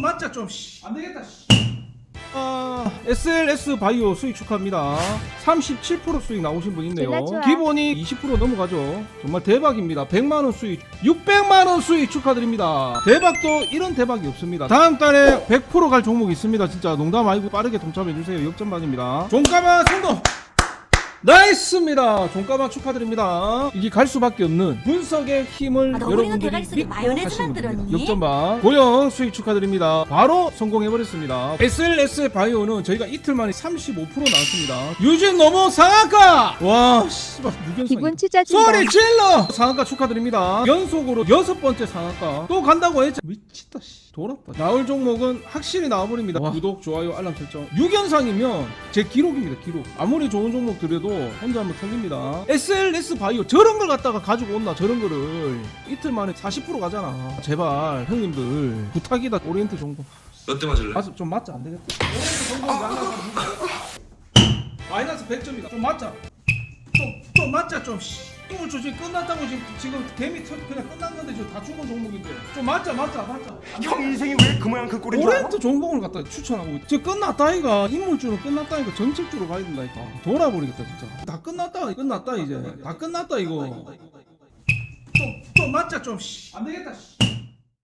좀 맞자 좀. 씨. 안 되겠다. 씨. 아, SLS 바이오 수익 축하합니다. 37% 수익 나오신 분 있네요. 졸라 좋아. 기본이 20% 넘어가죠. 정말 대박입니다. 100만 원 수익, 600만 원 수익 축하드립니다. 대박도 이런 대박이 없습니다. 다음 달에 100%갈 종목이 있습니다. 진짜 농담 아니고 빠르게 동참해 주세요. 역전반입니다. 종가만 성공. 나이스입니다. 종가만 축하드립니다. 이게 갈 수밖에 없는 분석의 힘을 아, 여러분들이 대가리 속에 믿고 마요네즈 하시는 분입니다. 만들었니? 역전반 고영 수익 축하드립니다. 바로 성공해버렸습니다. SLS 바이오는 저희가 이틀 만에 35% 나왔습니다. 유진 너무 상한가! 와, 씨발. 기분 찢어진다. 소리 질러! 상한가 축하드립니다. 연속으로 여섯 번째 상한가 또 간다고 했죠. 미치다 씨. 돌았다. 나올 종목은 확실히 나와버립니다. 구독, 좋아요, 알람 설정. 6연상이면 제 기록입니다. 기록. 아무리 좋은 종목 들여도 혼자 한번 털립니다. SLS 바이오 저런 걸 갖다가 가지고 온나 저런 거를 이틀 만에 40% 가잖아. 제발 형님들 부탁이다. 오리엔트 종목. 롯데 맞을래? 맞아 좀 맞자 안 되겠다. 오리엔트 종목 양가 마이너스 100점이다. 좀 맞자. 좀, 좀 맞자 좀. 씨. 똥을 주지 끝났다고 지금 지금 개미 터 그냥 끝난 건 데 지금 다 죽은 종목인데. 좀 맞자 맞자 맞자. 형 인생이 왜 그 모양 그 꼴인 줄 알아? 오렌트 종목을 갖다 추천하고 있- 지금 끝났다 이가 인물주는 끝났다니까 정책주로 가야 된다니까. 돌아버리겠다 진짜. 다 끝났다 끝났다 이제. 다 끝났다 이거. 좀 좀 맞자 좀안 되겠다 씨.